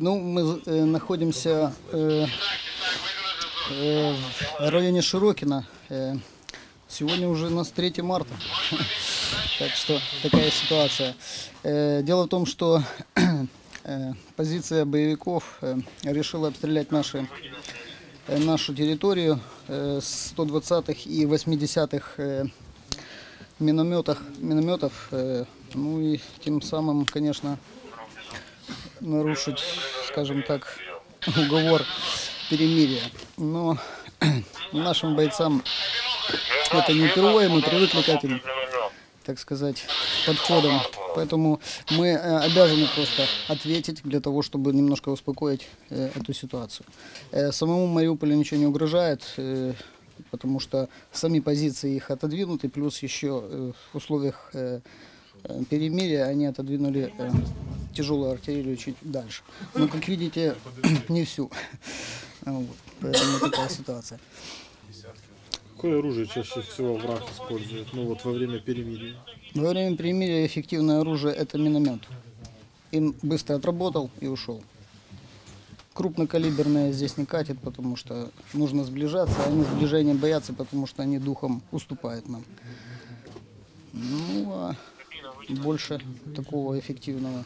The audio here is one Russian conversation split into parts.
Ну, мы э, находимся э, э, в районе Широкина. Э, сегодня уже у нас 3 марта. Так что такая ситуация. Э, дело в том, что э, позиция боевиков э, решила обстрелять наши, нашу территорию с 120-х и 80-х э, минометах, минометов. ну и тем самым, конечно, нарушить, скажем так, уговор перемирия. Но нашим бойцам это не впервые, мы привыкли к этим, так сказать, подходам. Поэтому мы э, обязаны просто ответить для того, чтобы немножко успокоить э, эту ситуацию. Э, Самому Мариуполю ничего не угрожает, потому что сами позиции их отодвинуты, плюс еще в условиях перемирия они отодвинули тяжелую артиллерию чуть дальше. Но, как видите, не всю. Вот, Поэтому такая ситуация. Какое оружие чаще всего враг использует? Ну вот во время перемирия. Во время перемирия эффективное оружие – это миномет. Им быстро отработал и ушел. Крупнокалиберное здесь не катит, потому что нужно сближаться. а Они сближения боятся, потому что они духом уступают нам. Ну, а больше такого эффективного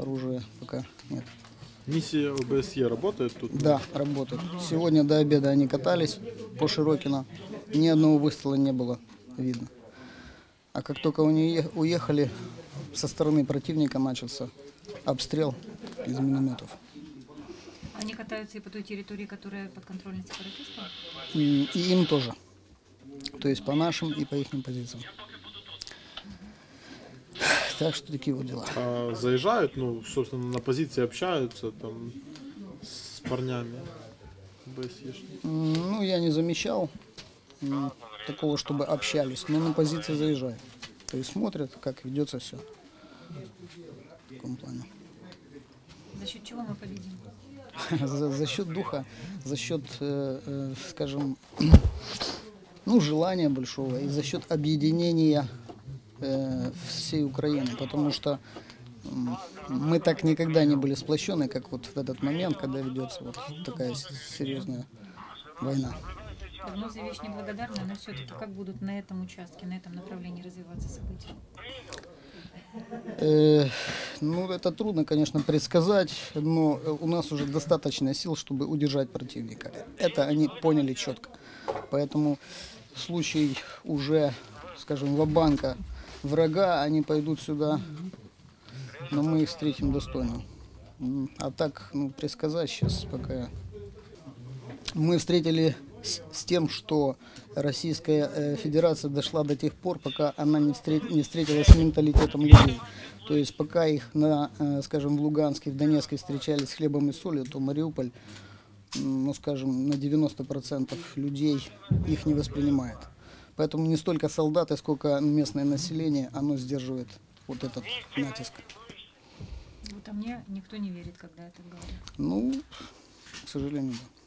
оружия пока нет. Миссия ОБСЕ работает тут? Да, работает. Сегодня до обеда они катались по Широкино. Ни одного выстрела не было видно. А как только они уе- уехали, со стороны противника начался обстрел из минометов. Они катаются и по той территории, которая под контролем сепаратистов? И, и им тоже. То есть по нашим и по их позициям. Так что такие вот дела. А заезжают, ну, собственно, на позиции общаются там с парнями Ну, я не замечал такого, чтобы общались, но на позиции заезжают. То есть смотрят, как ведется все. В таком плане. За счет чего мы победим? За, за счет духа, за счет, э, э, скажем, ну, желания большого и за счет объединения всей Украины, потому что мы так никогда не были сплощены, как вот в этот момент, когда ведется вот такая серьезная война. Прогнозы вещь неблагодарная, но все-таки как будут на этом участке, на этом направлении развиваться события? Э, ну, это трудно, конечно, предсказать, но э, у нас уже достаточно сил, чтобы удержать противника. Это они поняли четко. Поэтому в случае уже, скажем, ва-банка врага, они пойдут сюда, но мы их встретим достойно. А так, ну, предсказать сейчас пока... Мы встретили с, с тем, что Российская э, Федерация дошла до тех пор, пока она не, встret- не встретилась с менталитетом людей. То есть пока их на, э, скажем, в Луганске, в Донецке встречали с хлебом и солью, то Мариуполь, ну, скажем, на 90% людей их не воспринимает. Поэтому не столько солдаты, сколько местное население, оно сдерживает вот этот натиск. Вот а мне никто не верит, когда это говорю. Ну, к сожалению, да.